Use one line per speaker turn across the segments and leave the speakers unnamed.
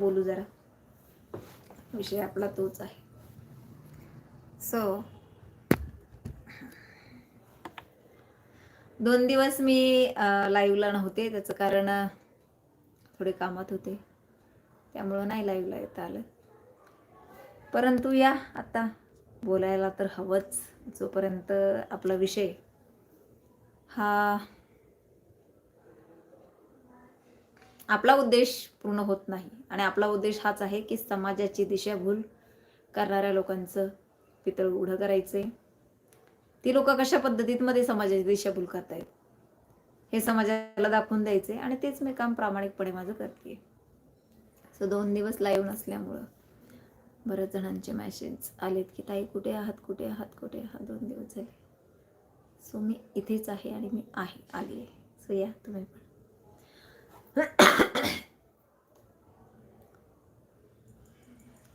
बोलू जरा. विषय आपला तोच आहे. सो दोन दिवस मी लाईव्हला नव्हते. त्याचं कारण थोडे कामात होते. त्यामुळं नाही लाईव्हला येता आलं. परंतु या आता बोलायला तर हवंच. जोपर्यंत आपला विषय हा आपला उद्देश पूर्ण होत नाही. आणि आपला उद्देश हाच आहे की समाजाची दिशाभूल करणाऱ्या लोकांचं पितळ उघडं आहे ती लोक कशा पद्धतीमध्ये समाजाची दिशाभूल करतायत? हे समाजाला दाखवून द्यायचे आणि तेच मी काम प्रामाणिकपणे माझं करते सो दोन दिवस लाईव्ह नसल्यामुळं बऱ्याच जणांचे मॅसेज आलेत की ताई कुठे आहात? कुठे आहात? कुठे आहात? दोन दिवस झाले. सो मी इथेच आहे आणि मी आहे आली आहे सो या तुम्ही पण.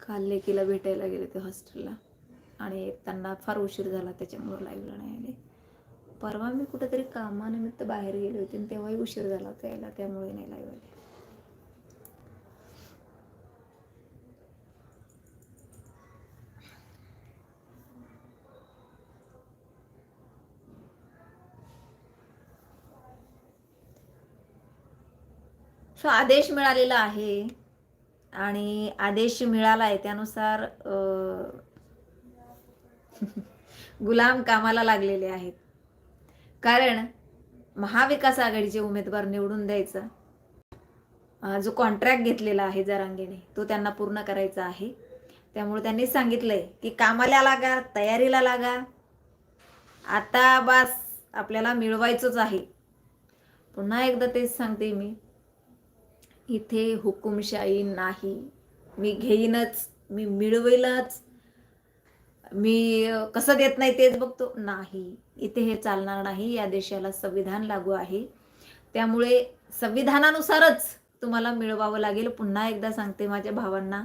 काल लेकीला भेटायला गेले ते हॉस्टेलला. आणि त्यांना फार उशीर झाला त्याच्यामुळं लाईव्हला नाही आले. परवा मी कुठेतरी कामानिमित्त बाहेर गेले होते आणि तेव्हाही उशीर झाला होता यायला त्यामुळे नाही लाईव्ह आले. आदेश मिळालेला आहे. आणि आदेश मिळाला आहे त्यानुसार गुलाम कामाला लागलेले आहेत. कारण महाविकास आघाडीचे उमेदवार निवडून द्यायचा जो कॉन्ट्रॅक्ट घेतलेला आहे जरांगेने तो त्यांना पूर्ण करायचा आहे. त्यामुळे त्यांनी सांगितलंय की कामाला लागा तयारीला लागा. आता बास आपल्याला मिळवायचंच आहे. पुन्हा एकदा तेच सांगते मी. इथे हुकुमशाही नाही. मी घेईनच मी मिळवेलच. मी कसं देत नाही तेच बघतो. नाही. इथे हे चालणार नाही. या देशाला संविधान लागू आहे. त्यामुळे संविधानानुसारच तुम्हाला मिळवावं लागेल. पुन्हा एकदा सांगते माझ्या भावांना.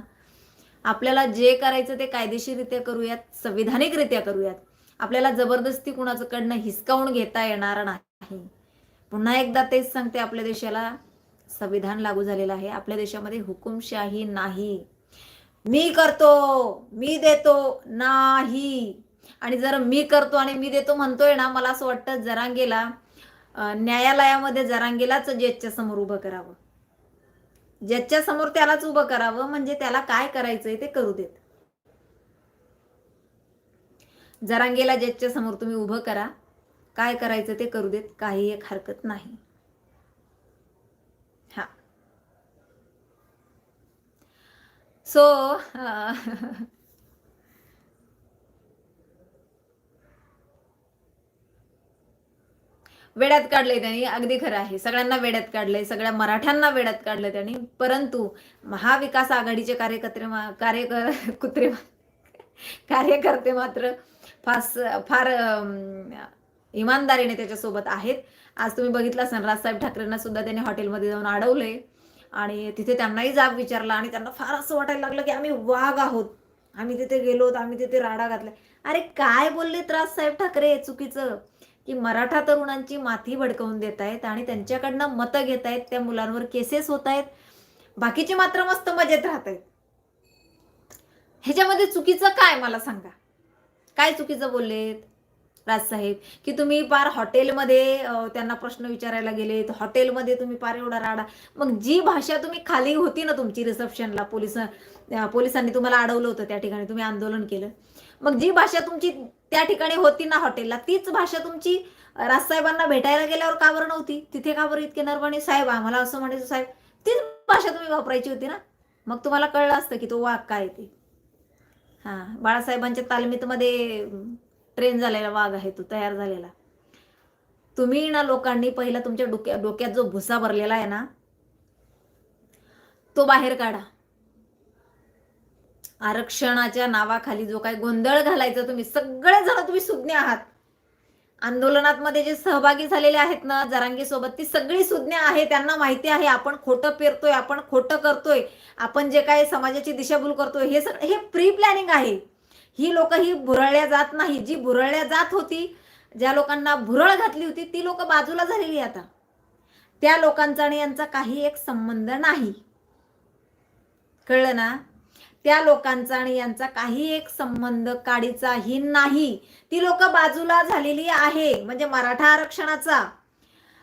आपल्याला जे करायचं ते कायदेशीररित्या करूयात संविधानिकरित्या करूयात. आपल्याला जबरदस्ती कुणाचं कडनं हिसकावून घेता येणार नाही. पुन्हा एकदा तेच सांगते आपल्या देशाला. संविधान लागू झालेलं आहे. आपल्या देशामध्ये हुकुमशाही नाही. मी करतो मी देतो नाही. आणि जर मी करतो आणि मी देतो म्हणतोय ना मला असं वाटतं जरांगेला न्यायालयामध्ये जरांगेलाच जजच्या समोर उभं करावं. जजच्या समोर त्यालाच उभं करावं म्हणजे त्याला काय करायचंय ते करू देत. जरांगेला जजच्या समोर तुम्ही उभं करा. काय करायचं ते करू देत काही एक हरकत नाही. सो uh, वेड्यात काढले त्यांनी. अगदी खरं आहे. सगळ्यांना वेड्यात काढलंय. सगळ्या मराठ्यांना वेड्यात काढले त्यांनी. परंतु महाविकास आघाडीचे कार्यकर्ते कार्यकर कुत्रे कार्यकर्ते मात्र फास फार इमानदारीने त्याच्यासोबत आहेत. आज तुम्ही बघितलं असाल राजसाहेब ठाकरेंना सुद्धा त्यांनी हॉटेलमध्ये जाऊन अडवलंय. आणि तिथे त्यांनाही जाब विचारला आणि त्यांना फार असं वाटायला लागलं की आम्ही वाघ आहोत. आम्ही तिथे गेलो आम्ही तिथे राडा घातलाय अरे काय बोलले राजसाहेब ठाकरे चुकीचं? की मराठा तरुणांची माथी भडकवून देत आहेत आणि त्यांच्याकडनं मतं घेत आहेत त्या मुलांवर केसेस होत आहेत बाकीचे मात्र मस्त मजेत राहत आहेत ह्याच्यामध्ये चुकीचं काय मला सांगा? काय चुकीचं बोललेत? राजसाहेब की तुम्ही पार हॉटेलमध्ये त्यांना प्रश्न विचारायला गेलेत हॉटेलमध्ये तुम्ही पार एवढा राडा. मग जी भाषा तुम्ही खाली होती ना तुमची रिसेप्शनला पोलीस पोलिसांनी तुम्हाला अडवलं होतं त्या ठिकाणी तुम्ही आंदोलन केलं. मग जी भाषा तुमची त्या ठिकाणी होती ना हॉटेलला तीच भाषा तुमची राजसाहेबांना भेटायला गेल्यावर का बरं नव्हती? तिथे का बरं इतके नरमाने साहेब आम्हाला असं म्हणायचं साहेब तीच भाषा तुम्ही वापरायची होती ना? मग तुम्हाला कळलं असतं की तो वाघ काय ते. हा बाळासाहेबांच्या तालमीत मध्ये ट्रेन झालेला वाघ आहे तो तयार झालेला. तुम्ही ना लोकांनी पहिला तुमच्या डोक्या डोक्यात जो भुसा भरलेला आहे ना तो बाहेर काढा. आरक्षणाच्या नावाखाली जो काय गोंधळ घालायचा तुम्ही सगळेजण तुम्ही सुज्ञ आहात. आंदोलनात मध्ये जे सहभागी झालेले आहेत ना जरांगी सोबत ती सगळी सुज्ञ आहे त्यांना माहिती आहे आपण खोटं पेरतोय आपण खोटं करतोय आपण जे काय समाजाची दिशाभूल करतोय हे सगळं हे प्री प्लॅनिंग आहे. ही लोक ही भुरळल्या जात नाही. जी भुरळल्या जात होती ज्या लोकांना भुरळ घातली होती ती लोक बाजूला झालेली आता. त्या लोकांचा आणि यांचा काही एक संबंध नाही. कळलं ना? त्या लोकांचा आणि यांचा काही एक संबंध काडीचाही नाही. ती लोक बाजूला झालेली आहे. म्हणजे मराठा आरक्षणाचा.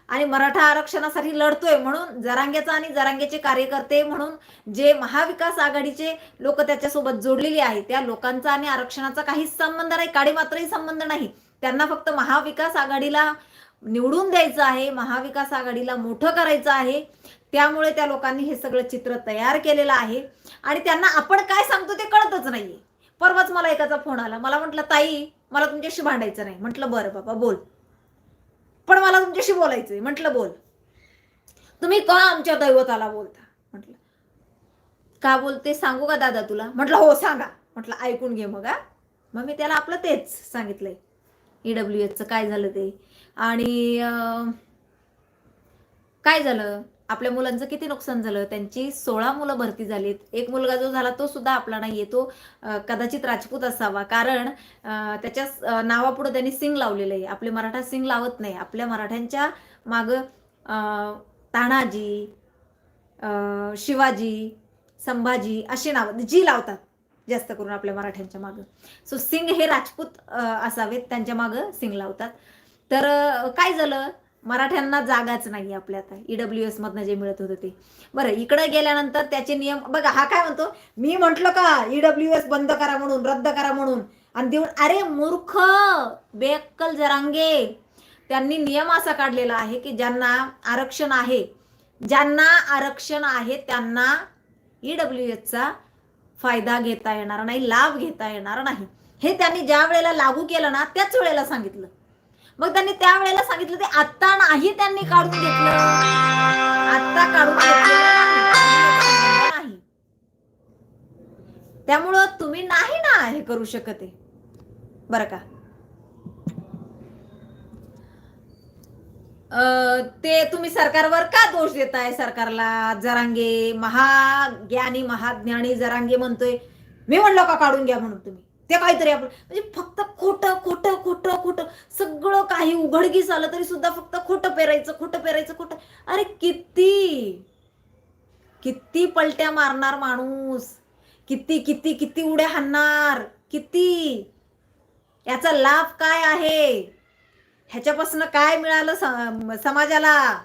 आणि मराठा आरक्षणासाठी लढतोय म्हणून जरांगेचा आणि जरांगेचे कार्यकर्ते म्हणून जे महाविकास आघाडीचे लोक त्याच्यासोबत जोडलेले आहेत त्या लोकांचा आणि आरक्षणाचा काहीच संबंध नाही काडी मात्रही संबंध नाही. त्यांना फक्त महाविकास आघाडीला निवडून द्यायचं आहे महाविकास आघाडीला मोठं करायचं आहे. त्यामुळे त्या लोकांनी हे सगळं चित्र तयार केलेलं आहे. आणि त्यांना आपण काय सांगतो ते कळतच नाहीये. परवाच मला एकाचा फोन आला. मला म्हटलं ताई मला तुमच्याशी भांडायचं नाही. म्हटलं बरं बाबा बोल. पण मला तुमच्याशी बोलायचंय. म्हटलं बोल. तुम्ही का आमच्या दैवताला बोलता? म्हटलं का बोलते? सांगू का दादा तुला? म्हटलं हो सांगा. म्हटलं ऐकून घे मग हा. मग मी त्याला आपलं तेच सांगितलंय. ईडब्ल्यू एचचं काय झालं ते? आणि काय झालं? आपल्या मुलांचं किती नुकसान झालं? त्यांची सोळा मुलं भरती झालीत. एक मुलगा जो झाला तो सुद्धा आपला नाहीये. तो कदाचित राजपूत असावा. कारण त्याच्या नावापुढे नावापुढं त्यांनी सिंग लावलेलं आहे. आपले मराठा सिंग लावत नाही. आपल्या मराठ्यांच्या माग तानाजी शिवाजी संभाजी अशी नाव जी लावतात जास्त करून आपल्या मराठ्यांच्या मागं. सो सिंग हे राजपूत असावेत. त्यांच्या मागं सिंग लावतात. तर काय झालं? मराठ्यांना जागाच नाही आपल्या आता. ईडब्ल्यू एस मधनं जे मिळत होतं ते. बरं इकडे गेल्यानंतर त्याचे नियम बघा हा काय म्हणतो? मी म्हंटल का ईडब्ल्यू एस बंद करा म्हणून रद्द करा म्हणून? आणि देऊन अरे मूर्ख! बेअक्कल जरांगे! त्यांनी नियम असा काढलेला आहे की ज्यांना आरक्षण आहे ज्यांना आरक्षण आहे त्यांना ईडब्ल्यू एसचा फायदा घेता येणार नाही लाभ घेता येणार नाही. हे त्यांनी ज्या वेळेला लागू केलं ना त्याच वेळेला सांगितलं. मग त्यांनी त्या वेळेला सांगितलं ते आत्ता नाही त्यांनी काढून घेतलं. आत्ता काढून नाही. त्यामुळं तुम्ही नाही ना हे करू शकत आहे. बरं का? ते तुम्ही सरकारवर का दोष देताय सरकारला? जरांगे महाज्ञानी महाज्ञानी जरांगे म्हणतोय. मी म्हणलो का काढून घ्या म्हणून तुम्ही? ते काहीतरी आपण म्हणजे फक्त खोटं खोटं खोटं खोटं. सगळं काही उघडकीस आलं तरी सुद्धा फक्त खोटं पेरायचं खोटं पेरायचं खोटं अरे किती? किती पलट्या मारणार माणूस? किती किती किती उड्या हाणणार? किती? याचा लाभ काय आहे? ह्याच्यापासून काय मिळालं स- समाजाला?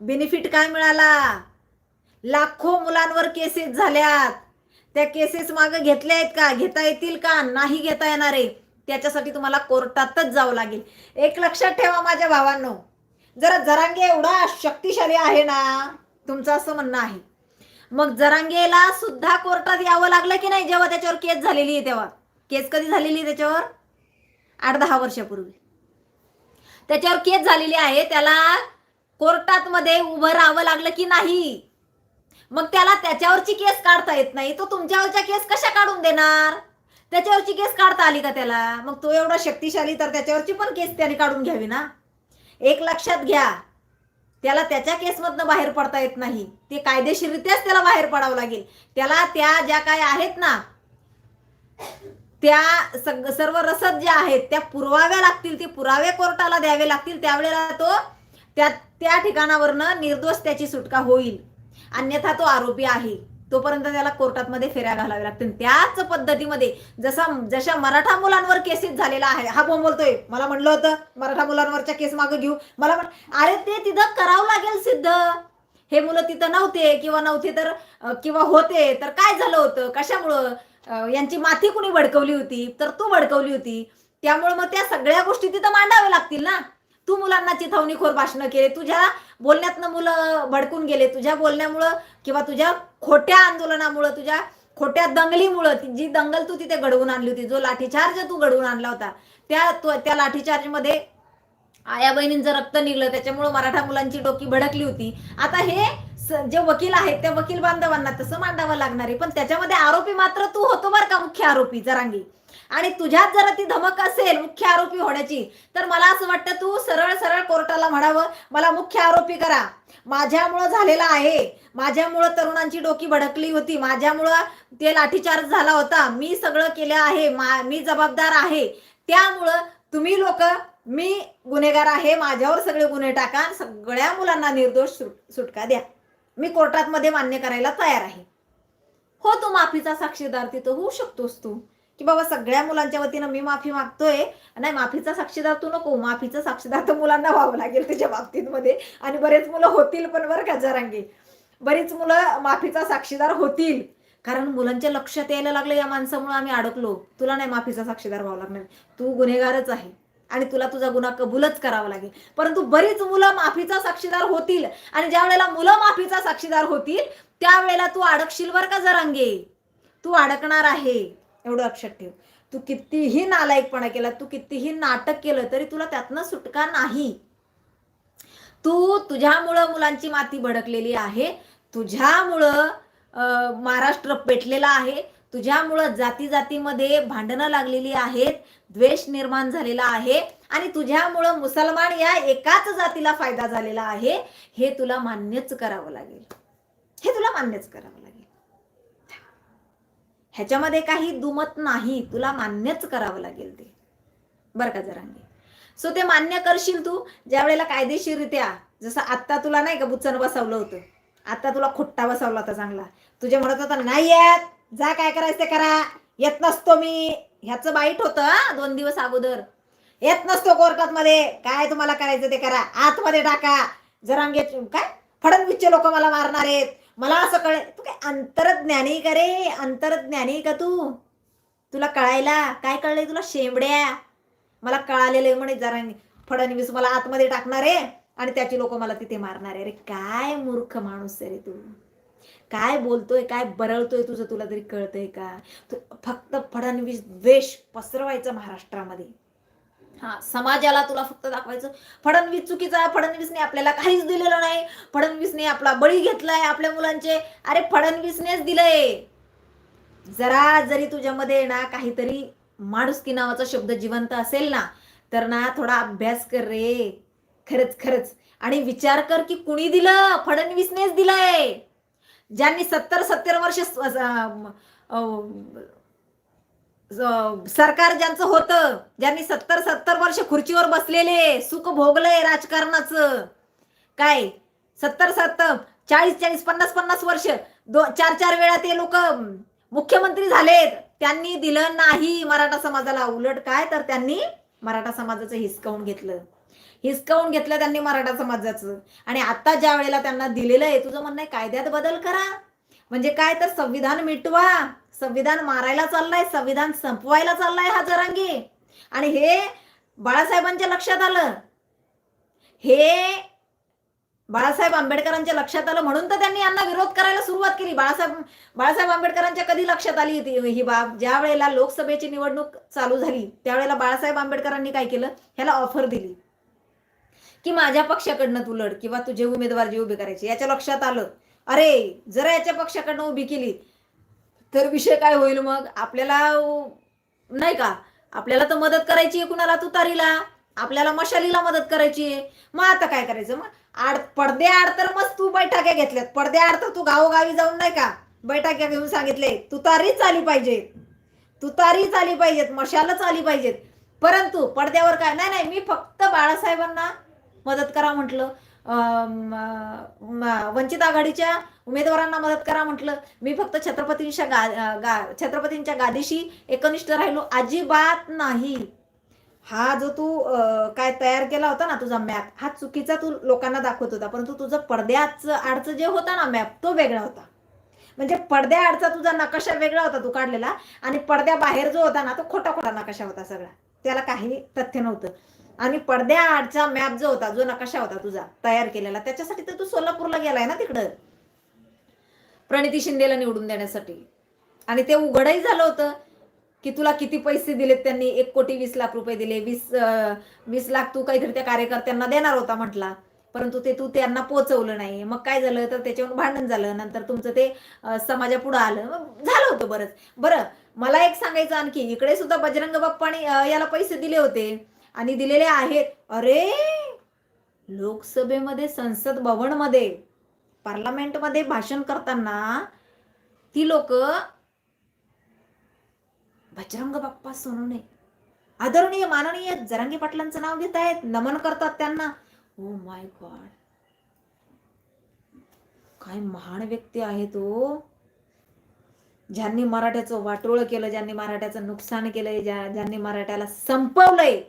बेनिफिट काय मिळाला? लाखो मुलांवर केसेस झाल्यात. त्या केसेस मागे घेतल्या आहेत का? घेता येतील का? नाही घेता येणार आहे. त्याच्यासाठी तुम्हाला कोर्टातच जावं लागेल. एक लक्षात ठेवा माझ्या भावांनो. जरा जरांगे एवढा शक्तिशाली आहे ना तुमचं असं म्हणणं आहे. मग जरांगेला सुद्धा कोर्टात यावं लागलं की नाही जेव्हा त्याच्यावर केस झालेली आहे तेव्हा? केस कधी झालेली आहे त्याच्यावर? आठ दहा वर्षापूर्वी. त्याच्यावर केस झालेली आहे त्याला कोर्टात मध्ये उभं राहावं लागलं की नाही? मग त्याला त्याच्यावरची केस काढता येत नाही. तो तुमच्यावरच्या केस कशा काढून देणार? त्याच्यावरची केस काढता आली का त्याला? मग तो एवढा शक्तिशाली तर त्याच्यावरची पण केस त्याने काढून घ्यावी ना? एक लक्षात घ्या. त्याला त्याच्या केसमधनं बाहेर पडता येत नाही. ते कायदेशीररित्याच त्याला बाहेर पडावं लागेल. त्याला त्या ज्या काय आहेत ना त्या सग सर्व रसद ज्या आहेत त्या पुरवाव्या लागतील. ते पुरावे कोर्टाला द्यावे लागतील. त्यावेळेला तो त्या त्या ठिकाणावरनं निर्दोष त्याची सुटका होईल. अन्यथा तो आरोपी आहे. तोपर्यंत त्याला कोर्टात मध्ये फेऱ्या घालाव्या लागतील. त्याच पद्धतीमध्ये जसा जशा मराठा मुलांवर केसेस झालेला आहे हा बोंब बोलतोय? मला म्हणलं होतं मराठा मुलांवरच्या केस मागं घेऊ. मला म्हण अरे ते तिथं करावं लागेल सिद्ध. हे मुलं तिथं नव्हते किंवा नव्हते तर किंवा होते तर काय झालं होतं? कशामुळं? यांची माथी कुणी भडकवली होती? तर तू भडकवली होती. त्यामुळे मग त्या सगळ्या गोष्टी तिथं मांडाव्या लागतील ना? तू मुलांना चिथवणीखोर भाषणं केले तुझ्या बोलण्यातनं मुलं भडकून गेले तुझ्या बोलण्यामुळं किंवा तुझ्या खोट्या आंदोलनामुळं तुझ्या खोट्या दंगलीमुळं जी दंगल तू तिथे घडवून आणली होती जो लाठीचार्ज तू घडवून आणला होता त्या त्या त्या लाठीचार्जमध्ये आया बहिणींचं रक्त निघलं त्याच्यामुळं मराठा मुलांची डोकी भडकली होती. आता हे जे वकील आहेत त्या वकील बांधवांना तसं मांडावं लागणार आहे पण त्याच्यामध्ये आरोपी मात्र तू होतो बरं का मुख्य आरोपी जरांगी? आणि तुझ्यात जर ती धमक असेल मुख्य आरोपी होण्याची तर मला असं वाटतं तू सरळ सरळ कोर्टाला म्हणावं मला मुख्य आरोपी करा. माझ्यामुळं झालेलं आहे. माझ्यामुळं तरुणांची डोकी भडकली होती. माझ्यामुळं ते लाठीचार्ज झाला होता. मी सगळं केलं आहे. मा- मी जबाबदार आहे. त्यामुळं तुम्ही लोक मी गुन्हेगार आहे. माझ्यावर सगळे गुन्हे टाका सगळ्या मुलांना निर्दोष सुट- सुटका द्या. मी कोर्टात मध्ये मान्य करायला तयार आहे. हो तू माफीचा साक्षीदार तिथं होऊ शकतोस तू. की बाबा सगळ्या मुलांच्या वतीनं मी माफी मागतोय. नाही माफीचा साक्षीदार तू नको. माफीचा साक्षीदार तर मुलांना व्हावं लागेल त्याच्या बाबतीमध्ये. आणि बरेच मुलं होतील पण बरं का जरांगे. बरीच मुलं माफीचा साक्षीदार होतील. कारण मुलांच्या लक्षात यायला लागलं या माणसामुळे आम्ही अडकलो. तुला नाही माफीचा साक्षीदार व्हावं लागणार. तू गुन्हेगारच आहे. आणि तुला तुझा गुन्हा कबूलच करावा लागेल. परंतु बरीच मुलं माफीचा साक्षीदार होतील. आणि ज्या वेळेला मुलं माफीचा साक्षीदार होतील त्यावेळेला तू अडकशील बर का जरांगे. तू अडकणार आहे. एवढं लक्षात ठेव. तू कितीही नालायकपणा केला तू कितीही नाटक केलं तरी तुला त्यातनं सुटका नाही. तू तुझ्यामुळं मुलांची माती भडकलेली आहे तुझ्यामुळं महाराष्ट्र पेटलेला आहे तुझ्यामुळं जाती जातीमध्ये भांडणं लागलेली आहेत द्वेष निर्माण झालेला आहे आणि तुझ्यामुळं मुसलमान या एकाच जातीला फायदा झालेला आहे हे तुला मान्यच करावं लागेल. हे तुला मान्यच करावं लागेल. ह्याच्यामध्ये काही दुमत नाही. तुला मान्यच करावं लागेल ते. बरं का जरांगे? सो ते मान्य करशील तू ज्या वेळेला कायदेशीररित्या जसं आत्ता तुला नाही का बुचन बसवलं होतं. आता तुला खुट्टा बसवला होता चांगला. तुझे म्हणत होता नाही येत. जा काय करायचं ते करा. येत नसतो मी. ह्याचं बाईट होतं हा, दोन दिवस अगोदर. येत नसतो कोर्टात मध्ये काय तुम्हाला करायचं ते करा. आतमध्ये टाका. जरांगे काय? फडणवीसचे लोक मला मारणार आहेत. मला असं कळ तू काय अंतरज्ञानी का रे? अंतरज्ञानी का तू? तुला कळायला? काय कळलंय तुला? शेंबड्या. मला कळालेलं आहे म्हणे जरा फडणवीस मला आतमध्ये टाकणार आहे आणि त्याची लोक मला तिथे मारणार आहे. अरे काय मूर्ख माणूस आहे रे तू? काय बोलतोय? काय बरळतोय तुझं? तुला तरी कळतंय का? तू फक्त फडणवीस द्वेष पसरवायचा महाराष्ट्रामध्ये. हा समाजाला तुला फक्त दाखवायचं. फडणवीस चुकीचा फडणवीसने आपल्याला काहीच दिलेलं नाही. फडणवीसने आपला बळी घेतलाय आपल्या मुलांचे. अरे फडणवीसनेच दिलंय. जरा जरी तुझ्यामध्ये ना काहीतरी माणुसकी नावाचा शब्द जिवंत असेल ना तर ना थोडा अभ्यास कर रे. खरंच खरंच. आणि विचार कर की कुणी दिलं? फडणवीसनेच दिलंय. ज्यांनी सत्तर सत्तर वर्ष सरकार ज्यांचं होतं ज्यांनी सत्तर सत्तर वर्ष खुर्चीवर बसलेले सुख भोगलंय राजकारणाचं. काय? सत्तर सत्तर चाळीस चाळीस पन्नास पन्नास वर्ष दो चार चार वेळा ते लोक मुख्यमंत्री झालेत. त्यांनी दिलं नाही मराठा समाजाला. उलट काय तर त्यांनी मराठा समाजाचं हिसकावून घेतलं. हिसकावून घेतलं त्यांनी मराठा समाजाचं. आणि आता ज्या वेळेला त्यांना दिलेलं आहे तुझं म्हणणं आहे कायद्यात बदल करा. म्हणजे काय तर संविधान मिटवा. संविधान मारायला चाललाय संविधान संपवायला चाललाय हा जरांगी. आणि हे बाळासाहेबांच्या लक्षात आलं. हे बाळासाहेब आंबेडकरांच्या लक्षात आलं म्हणून तर त्यांनी यांना विरोध करायला सुरुवात केली. बाळासाहेब बाळासाहेब आंबेडकरांच्या कधी लक्षात आली होती ही बाब ज्या वेळेला लोकसभेची निवडणूक चालू झाली त्यावेळेला बाळासाहेब आंबेडकरांनी काय केलं? ह्याला ऑफर दिली. की माझ्या पक्षाकडनं तू लढ किंवा तुझे उमेदवार जे उभे करायचे याच्या लक्षात आलं. अरे जरा याच्या पक्षाकडनं उभी केली. तर विषय काय होईल मग? आपल्याला नाही का? आपल्याला तर मदत करायची आहे कुणाला? तुतारीला. आपल्याला मशालीला मदत करायची आहे. मग आता काय करायचं? मग आड पडदे आड तर मग तू बैठक्या घेतल्यात. पडदे आड तर तू गावोगावी जाऊन नाही का बैठक्या घेऊन सांगितले. तुतारीच आली पाहिजे तुतारीच आली पाहिजेत. मशालच आली पाहिजेत. परंतु पडद्यावर काय? नाही नाही मी फक्त बाळासाहेबांना मदत करा म्हटलं. वंचित आघाडीच्या उमेदवारांना मदत करा म्हटलं. मी फक्त छत्रपतींच्या गा गा छत्रपतींच्या गादीशी एकनिष्ठ राहिलो. अजिबात नाही. हा जो तू काय तयार केला होता ना तुझा मॅप हा चुकीचा तू लोकांना दाखवत होता. परंतु तुझं पडद्याच आडचं जे होता ना मॅप तो वेगळा होता. म्हणजे पडद्या आडचा तुझा नकाशा वेगळा होता तू काढलेला आणि पडद्या बाहेर जो होता ना तो खोटा खोटा नकाशा होता सगळा. त्याला काही तथ्य नव्हतं. आणि पडद्या आडचा मॅप जो होता जो नकाशा होता तुझा तयार केलेला त्याच्यासाठी तर तू सोलापूरला गेलाय ना तिकडं. प्रणिती शिंदेला निवडून देण्यासाठी. आणि ते उघडही झालं होतं की तुला किती पैसे दिलेत त्यांनी? एक कोटी वीस लाख रुपये दिले. वीस वीस लाख तू काहीतरी त्या कार्यकर्त्यांना देणार होता म्हटला. परंतु ते तू त्यांना पोचवलं नाही. मग काय झालं? तर त्याच्यावर भांडण झालं. नंतर तुमचं ते समाजापुढं आलं. झालं होतं बरंच. बरं मला एक सांगायचं आणखी. इकडे सुद्धा बजरंग बाप्पाने याला पैसे दिले होते. आणि दिलेले आहेत. अरे! लोकसभेमध्ये संसद भवनमध्ये पार्लमेंटमध्ये भाषण करताना ती लोक बजरंग बाप्पा सोनवणे. आदरणीय माननीय जरंगी पाटलांचं नाव घेत आहेत नमन करतात त्यांना. ओ माय गॉड काय महान व्यक्ती आहे तो हो. ज्यांनी मराठ्याचं वाटोळ केलं ज्यांनी मराठ्याचं नुकसान केलंय ज्या ज्यांनी मराठ्याला संपवलंय.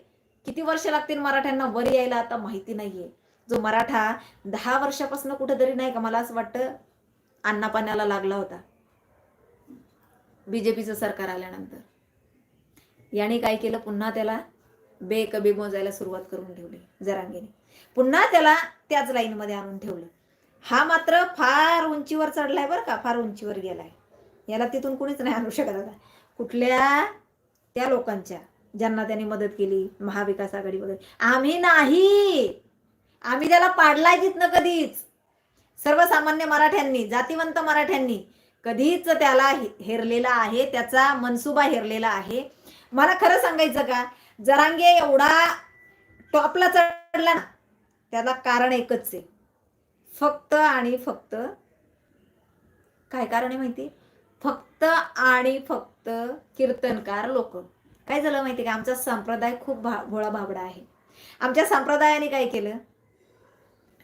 किती वर्ष लागतील मराठ्यांना वर यायला आता माहिती नाहीये. जो मराठा दहा वर्षापासून कुठेतरी नाही का मला असं वाटतं अन्ना पाण्याला लागला होता. बीजेपीचं सरकार आल्यानंतर. याने काय केलं? पुन्हा त्याला बेकबी मोजायला सुरुवात करून ठेवली जरांगेने. पुन्हा त्याला त्याच लाईनमध्ये आणून ठेवलं. हा मात्र फार उंचीवर चढलाय बरं का फार उंचीवर गेलाय. याला तिथून कुणीच नाही आणू शकत आता. कुठल्या त्या लोकांच्या ज्यांना त्यांनी मदत केली महाविकास आघाडी वगैरे. आम्ही नाही! आम्ही त्याला पाडलाय तिथनं कधीच. सर्वसामान्य मराठ्यांनी जातीवंत मराठ्यांनी कधीच त्याला हेरलेला आहे त्याचा मनसुबा हेरलेला आहे. मला खरं सांगायचं का जरांगे एवढा टॉपला चढला ना त्याला कारण एकच आहे. फक्त आणि फक्त काय कारण आहे माहिती? फक्त आणि फक्त कीर्तनकार लोक. काय झालं माहिती का? आमचा संप्रदाय खूप भा भोळा भाबडा आहे. आमच्या संप्रदायाने काय केलं?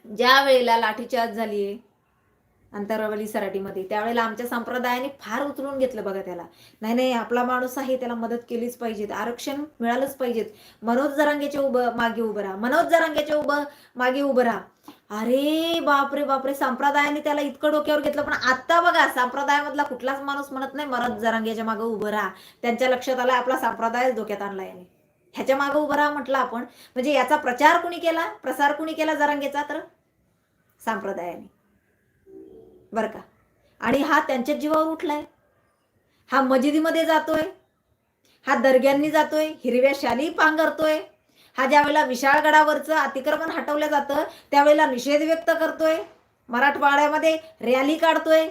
ज्या वेळेला लाठीचार्ज झाली आहे अंतरावली सराटीमध्ये त्यावेळेला आमच्या संप्रदायाने फार उचलून घेतलं बघा त्याला. नाही नाही आपला माणूस आहे त्याला मदत केलीच पाहिजेत आरक्षण मिळालंच पाहिजेत. मनोज जरांगेचे उभं मागे उभं राहा. मनोज जरांगेचे उभं मागे उभं राहा. अरे बापरे बापरे संप्रदायाने त्याला इतकं डोक्यावर घेतलं पण आता बघा संप्रदायामधला कुठलाच माणूस म्हणत नाही मनोज जरांगेच्या मागे उभं राहा. त्यांच्या लक्षात आलं आपला संप्रदायच डोक्यात आणला याने. ह्याच्या मागं उभं राहा म्हटलं आपण. म्हणजे याचा प्रचार कुणी केला? प्रसार कुणी केला जरांगेचा तर? संप्रदायाने. बरं का? आणि हा त्यांच्या जीवावर उठलाय. हा मजिदीमध्ये जातोय. हा दर्ग्यांनी जातोय. हिरव्या शाली पांगरतोय हा ज्या वेळेला विशाळगडावरचं अतिक्रमण हटवलं जातं त्यावेळेला निषेध व्यक्त करतोय. मराठवाड्यामध्ये रॅली काढतोय.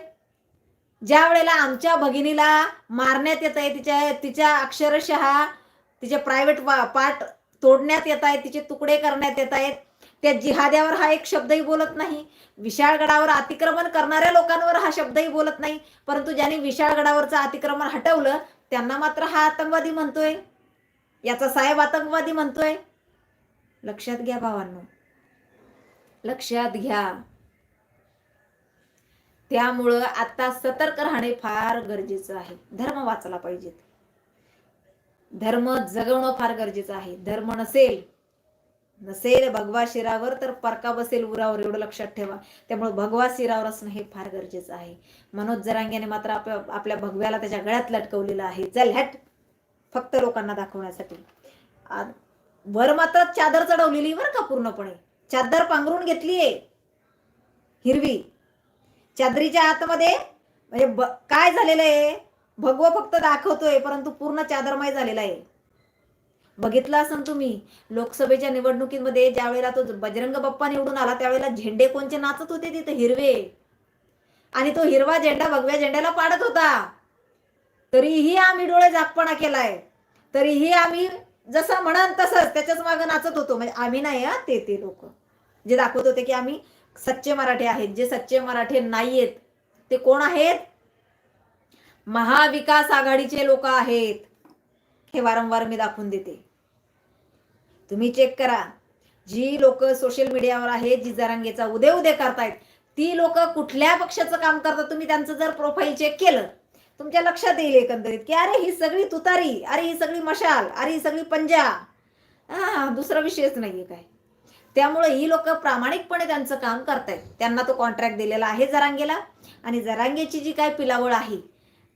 ज्या वेळेला आमच्या भगिनीला मारण्यात येत आहे तिच्या तिच्या अक्षरशः तिचे प्रायव्हेट पार्ट तोडण्यात येत आहेत तिचे तुकडे करण्यात येत आहेत. त्या जिहाद्यावर हा एक शब्दही बोलत नाही. विशाळगडावर अतिक्रमण करणाऱ्या लोकांवर हा शब्दही बोलत नाही. परंतु ज्यांनी विशाळगडावरचं अतिक्रमण हटवलं त्यांना मात्र हा आतंकवादी म्हणतोय. याचा साहेब आतंकवादी म्हणतोय. लक्षात घ्या भावांनो. लक्षात घ्या. त्यामुळं आता सतर्क राहणे फार गरजेचं आहे. धर्म वाचला पाहिजेत. धर्म जगवणं फार गरजेचं आहे. धर्म नसेल नसेल भगवा शिरावर तर परका बसेल उरावर एवढं लक्षात ठेवा. त्यामुळे भगवा शिरावर असणं हे फार गरजेचं आहे. मनोज जरांग्याने मात्र आपल्या आपल्या भगव्याला त्याच्या गळ्यात लटकवलेलं आहे. चल हॅट. फक्त लोकांना दाखवण्यासाठी. वर मात्र चादर चढवलेली बरं का पूर्णपणे. चादर पांघरून घेतलीये हिरवी. चादरीच्या आतमध्ये म्हणजे ब- काय झालेलं आहे? भगवा फक्त दाखवतोय परंतु पूर्ण चादरमय झालेला आहे. बघितलं असन तुम्ही लोकसभेच्या निवडणुकीमध्ये ज्या वेळेला तो बजरंग बाप्पा निवडून आला त्यावेळेला झेंडे कोणचे नाचत होते तिथे हिरवे? आणि तो हिरवा झेंडा भगव्या झेंड्याला पाडत होता. तरीही आम्ही डोळे जागपणा केलाय. तरीही आम्ही जसं म्हणाल तसंच त्याच्याच मागं नाचत होतो. म्हणजे आम्ही नाही हा ते ते लोक. जे दाखवत होते की आम्ही सच्चे मराठे आहेत. जे सच्चे मराठे नाहीयेत ते कोण आहेत? महाविकास आघाडीचे लोक आहेत. हे वारंवार मी दाखवून देते. तुम्ही चेक करा. जी लोक सोशल मीडियावर आहेत जी जरांगेचा उदय उदय करतायत ती लोक कुठल्या पक्षाचं काम करतात तुम्ही त्यांचं जर प्रोफाईल चेक केलं तुमच्या लक्षात येईल एकंदरीत की अरे ही सगळी तुतारी अरे ही सगळी मशाल अरे ही सगळी पंजा. हा दुसरा विषयच नाहीये काय. त्यामुळे ही लोक प्रामाणिकपणे त्यांचं काम करतायत. त्यांना तो कॉन्ट्रॅक्ट दिलेला आहे जरांगेला आणि जरांगेची जी काय पिलावळ आहे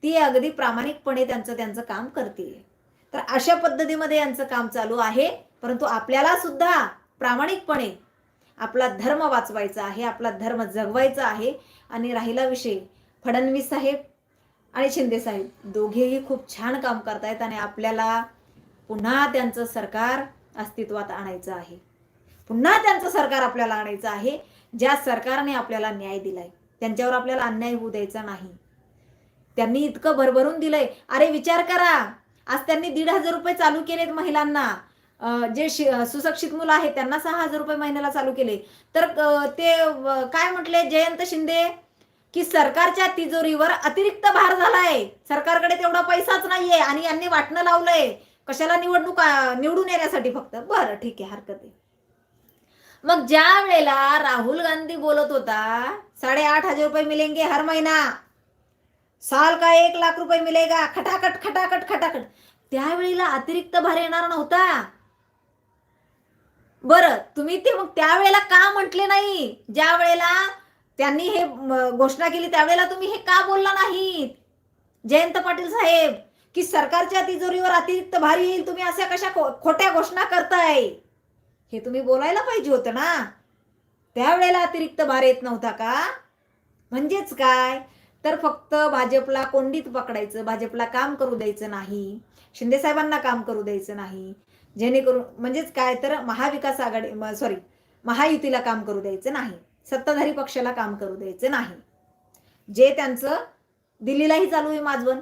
ती अगदी प्रामाणिकपणे त्यांचं त्यांचं काम करते तर अशा पद्धतीमध्ये यांचं काम चालू आहे. परंतु आपल्याला सुद्धा प्रामाणिकपणे आपला धर्म वाचवायचा आहे आपला धर्म जगवायचा आहे आणि राहिला विषय फडणवीस साहेब आणि शिंदे साहेब दोघेही खूप छान काम करतायत आणि आपल्याला पुन्हा त्यांचं सरकार अस्तित्वात आणायचं आहे. पुन्हा त्यांचं सरकार आपल्याला आणायचं आहे. ज्या सरकारने आपल्याला न्याय दिलाय त्यांच्यावर आपल्याला अन्याय होऊ द्यायचा नाही. त्यांनी इतकं भरभरून दिलंय. अरे विचार करा. आज त्यांनी दीड हजार रुपये चालू केलेत महिलांना. जे सुशिक्षित मुलं आहेत त्यांना सहा हजार रुपये महिन्याला चालू केले. तर ते काय म्हटले? जयंत शिंदे की सरकारच्या तिजोरीवर अतिरिक्त भार झालाय. सरकारकडे तेवढा पैसाच नाहीये आणि यांनी वाटणं लावलंय. कशाला निवडणूक निवडून येण्यासाठी फक्त? बरं ठीक आहे हरकत आहे. मग ज्या वेळेला राहुल गांधी बोलत होता साडेआठ हजार रुपये मिलेंगे हर महिना. साल का एक लाख रुपये मिलेगा? खटाखट खटाखट खटाखट. त्यावेळेला अतिरिक्त भार येणार नव्हता. बरं तुम्ही ते मग त्यावेळेला का म्हटले नाही? ज्या वेळेला त्यांनी हे घोषणा केली त्यावेळेला तुम्ही हे का बोलला नाहीत? जयंत पाटील साहेब की सरकारच्या तिजोरीवर अतिरिक्त भार येईल तुम्ही अशा कशा खोट्या घोषणा करताय? हे तुम्ही बोलायला पाहिजे होतं ना. त्यावेळेला अतिरिक्त भार येत नव्हता का? म्हणजेच काय? तर फक्त भाजपला कोंडीत पकडायचं भाजपला काम करू द्यायचं नाही शिंदे साहेबांना काम करू द्यायचं नाही जेणेकरून म्हणजेच काय तर महाविकास आघाडी सॉरी महायुतीला काम करू द्यायचं नाही सत्ताधारी पक्षाला काम करू द्यायचं नाही. जे त्यांचं दिल्लीलाही चालू आहे माजवण.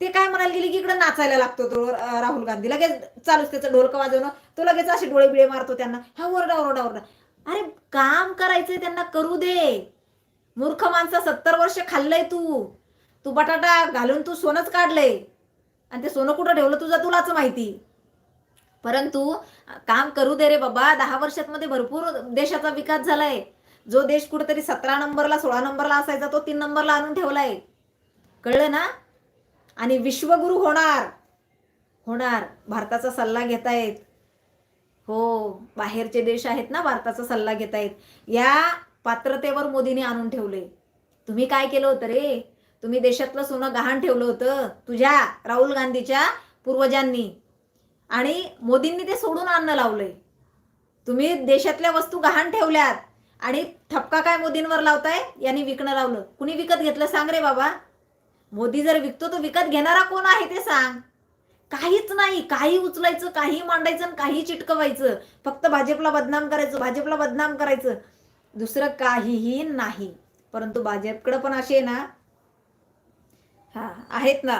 ते काय म्हणायला गेले की इकडे नाचायला लागतो तो राहुल गांधी. लगेच चालूच त्याचं ढोलकं वाजवणं. तो लगेच असे डोळे बिळे मारतो त्यांना. हा ओरडा ओरडा ओरडा. अरे काम करायचंय त्यांना करू दे. मूर्ख माणसं सत्तर वर्ष खाल्लंय तू. तू बटाटा घालून तू सोनंच काढलंय. आणि ते सोनं कुठं ठेवलं तुझं? तुलाच माहिती. परंतु काम करू दे रे बाबा. दहा वर्षात मध्ये भरपूर देशाचा विकास झालाय. जो देश कुठेतरी सतरा नंबरला सोळा नंबरला असायचा तो तीन नंबरला आणून ठेवलाय. कळलं ना? आणि विश्वगुरु होणार. होणार. भारताचा सल्ला घेतायत. हो बाहेरचे देश आहेत ना भारताचा सल्ला घेतायत. या पात्रतेवर मोदीने आणून ठेवले. तुम्ही काय केलं होतं रे? तुम्ही देशातलं सोनं गहाण ठेवलं होतं तुझ्या राहुल गांधीच्या पूर्वजांनी. आणि मोदींनी ते सोडून आणणं लावलंय. तुम्ही देशातल्या वस्तू गहाण ठेवल्यात आणि ठपका काय मोदींवर लावताय? यांनी विकणं लावलं. कुणी विकत घेतलं सांग रे बाबा. मोदी जर विकतो तो विकत घेणारा कोण आहे ते सांग. काहीच नाही. काही उचलायचं काही मांडायचं आणि काही चिटकवायचं. फक्त भाजपला बदनाम करायचं भाजपला बदनाम करायचं. दुसरं काहीही नाही. परंतु भाजपकडं पण असे आहे ना हा आहेत ना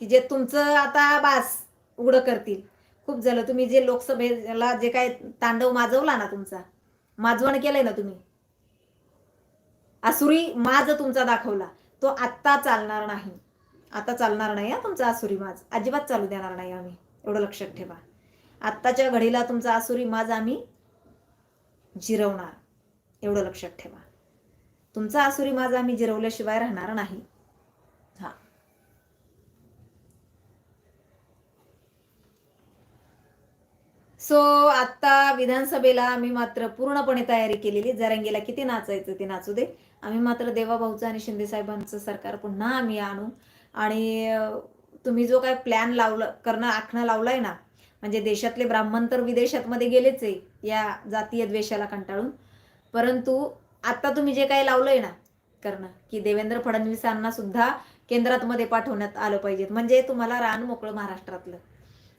की जे तुमचं आता बास उघडं करतील. खूप झालं तुम्ही जे लोकसभेला जे काय तांडव माजवला ना तुमचा माजवण केलंय ना तुम्ही. आसुरी माज तुमचा दाखवला तो आत्ता चालणार नाही. आता चालणार नाही हा तुमचा आसुरी माज अजिबात चालू देणार नाही आम्ही एवढं लक्षात ठेवा. आत्ताच्या घडीला तुमचा आसुरी माज आम्ही जिरवणार. एवढं लक्षात ठेवा. तुमचा आसुरी माझा आम्ही जिरवल्याशिवाय राहणार नाही. हा. सो आत्ता विधानसभेला आम्ही मात्र पूर्णपणे तयारी केलेली. जरंगीला किती नाचायचं ते नाचू दे. आम्ही मात्र देवाभाऊचं आणि शिंदे साहेबांचं सरकार पुन्हा आम्ही आणू. आणि तुम्ही जो काय प्लॅन लावलं करणं आखणं लावलाय ना म्हणजे देशातले ब्राह्मण तर विदेशात मध्ये गेलेच आहे या जातीय द्वेषाला कंटाळून. परंतु आता तुम्ही जे काही लावलंय ना करणं की देवेंद्र फडणवीसांना सुद्धा केंद्रात मध्ये पाठवण्यात आलं पाहिजे म्हणजे तुम्हाला रान मोकळं महाराष्ट्रातलं.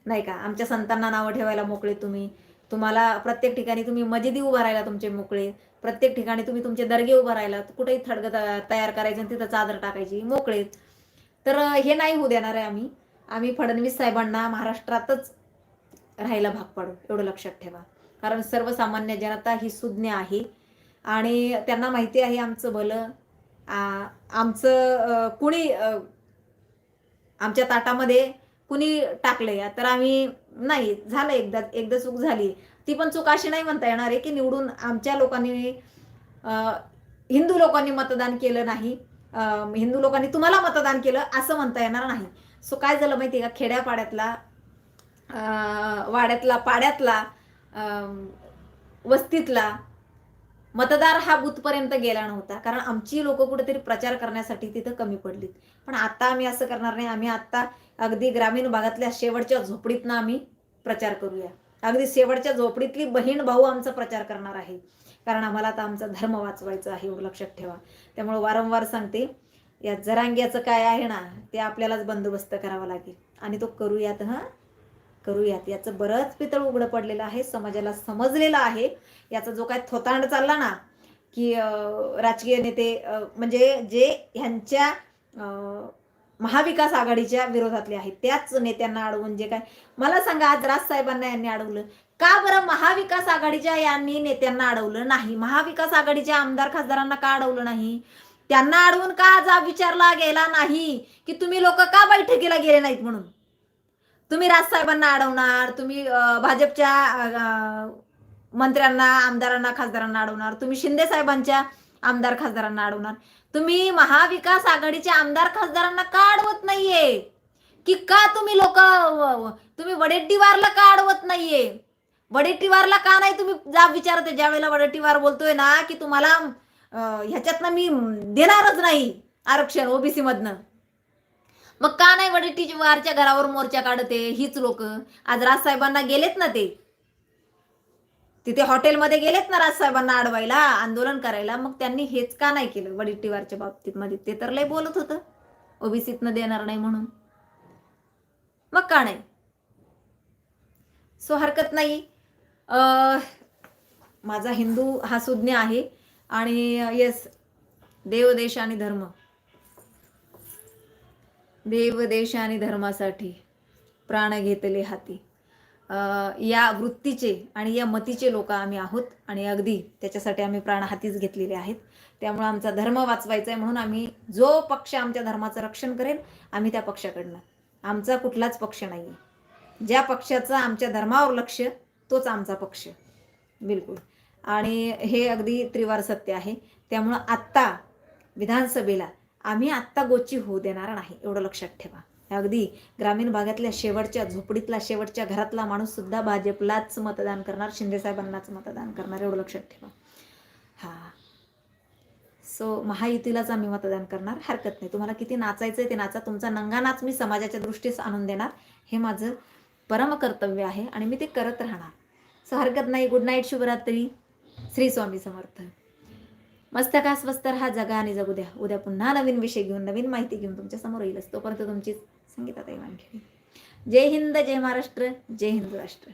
नाही का? आमच्या संतांना नावं ठेवायला मोकळे तुम्ही. तुम्हाला प्रत्येक ठिकाणी तुम्ही मजिदी उभा राहायला तुमचे मोकळे. प्रत्येक ठिकाणी तुम्ही तुमचे दर्गे उभा राहायला कुठेही थडग तयार करायचे आणि तिथं चादर टाकायची मोकळे. तर हे नाही होऊ देणार आहे आम्ही. आम्ही फडणवीस साहेबांना महाराष्ट्रातच राहायला भाग पाडू. एवढं लक्षात ठेवा. कारण सर्वसामान्य जनता ही सुज्ञ आहे. आणि त्यांना माहिती आहे आमचं भलं आमचं कुणी आमच्या ताटामध्ये कुणी टाकलंय? तर आम्ही नाही झालं एकदा एकदा चूक झाली. ती पण चूक अशी नाही म्हणता येणार आहे की निवडून आमच्या लोकांनी हिंदू लोकांनी मतदान केलं नाही. हिंदू लोकांनी तुम्हाला मतदान केलं असं म्हणता येणार नाही. सो काय झालं माहिती आहे का? खेड्यापाड्यातला वाड्यातला पाड्यातला वस्तीतला मतदार हा बूथपर्यंत गेला नव्हता. कारण आमची लोक कुठेतरी प्रचार करण्यासाठी तिथं कमी पडलीत. पण आता आम्ही असं करणार नाही. आम्ही आता अगदी ग्रामीण भागातल्या शेवटच्या झोपडीतनं आम्ही प्रचार करूया. अगदी शेवटच्या झोपडीतली बहीण भाऊ आमचा प्रचार करणार आहे. कारण आम्हाला आता आमचा धर्म वाचवायचा आहे लक्षात ठेवा. त्यामुळे वारंवार सांगते या जरांग्याचं काय आहे ना ते आपल्यालाच बंदोबस्त करावा लागेल. आणि तो करूयात हा? करूयात. याचं बरंच पितळ उघडं पडलेलं आहे समाजाला समजलेलं आहे. याचा जो काय थोतांड चालला ना की राजकीय नेते म्हणजे जे ह्यांच्या महाविकास आघाडीच्या विरोधातले आहेत त्याच नेत्यांना अडवून जे काय मला सांगा आज राज साहेबांना यांनी अडवलं. का बरं महाविकास आघाडीच्या यांनी नेत्यांना अडवलं नाही? महाविकास आघाडीच्या आमदार खासदारांना का अडवलं नाही? त्यांना अडवून का आज विचारला गेला नाही? की तुम्ही लोक का बैठकीला गेले नाहीत म्हणून? तुम्ही राजसाहेबांना अडवणार तुम्ही भाजपच्या मंत्र्यांना आमदारांना खासदारांना अडवणार तुम्ही शिंदे साहेबांच्या आमदार खासदारांना अडवणार. तुम्ही महाविकास आघाडीच्या आमदार खासदारांना का अडवत नाहीये? की का तुम्ही लोक तुम्ही वडेट्टीवारला का अडवत नाहीये? वडेट्टीवारला का नाही तुम्ही जा विचारते? ज्या वेळेला वडेट्टीवार बोलतोय ना की तुम्हाला ह्याच्यातनं मी देणारच नाही आरक्षण ओबीसी मधनं मग का नाही वडेट्टीवारच्या घरावर मोर्चा काढते? हीच लोक. आज राजसाहेबांना गेलेत ना ते? तिथे हॉटेलमध्ये गेलेत ना राजसाहेबांना अडवायला आंदोलन करायला. मग त्यांनी हेच का नाही केलं वडिट्टीवारच्या बाबतीत? मध्ये ते तर लय बोलत होतं. ओबीसीतनं देणार नाही म्हणून. मग का नाही? सो हरकत नाही. माझा हिंदू हा सुज्ञ आहे. आणि येस देव देश आणि धर्म. देव देश आणि धर्मासाठी प्राण घेतले हाती. या वृत्तीचे आणि या मतीचे लोक आम्ही आहोत आणि अगदी त्याच्यासाठी आम्ही प्राण हातीच घेतलेले आहेत. त्यामुळे आमचा धर्म वाचवायचा आहे म्हणून आम्ही जो पक्ष आमच्या धर्माचं रक्षण करेल आम्ही त्या पक्षाकडनं. आमचा कुठलाच पक्ष नाही आहे ज्या पक्षाचं आमच्या धर्मावर लक्ष तोच आमचा पक्ष. बिलकुल. आणि हे अगदी त्रिवार सत्य आहे. त्यामुळं आत्ता विधानसभेला आम्ही आत्ता गोची होऊ देणार नाही एवढं लक्षात ठेवा. अगदी ग्रामीण भागातल्या शेवटच्या झोपडीतला शेवटच्या घरातला माणूस सुद्धा भाजपलाच मतदान करणार शिंदेसाहेबांनाच मतदान करणार एवढं लक्षात ठेवा. हा. सो महायुतीलाच आम्ही मतदान करणार हरकत नाही. तुम्हाला किती नाचायचं ते नाचा तुमचा नंगा नाच मी समाजाच्या दृष्टीस आणून देणार हे माझं परम कर्तव्य आहे आणि मी ते करत राहणार. सो हरकत नाही. गुड नाईट शुभरात्री. श्री स्वामी समर्थ. मस्तकास वस्तर हा जगा आणि जगू द्या. उद्या पुन्हा नवीन विषय घेऊन नवीन माहिती घेऊन तुमच्यासमोर येईलच तोपर्यंत तुमची मान वानखेडे जय हिंद जय महाराष्ट्र जय हिंदू राष्ट्र.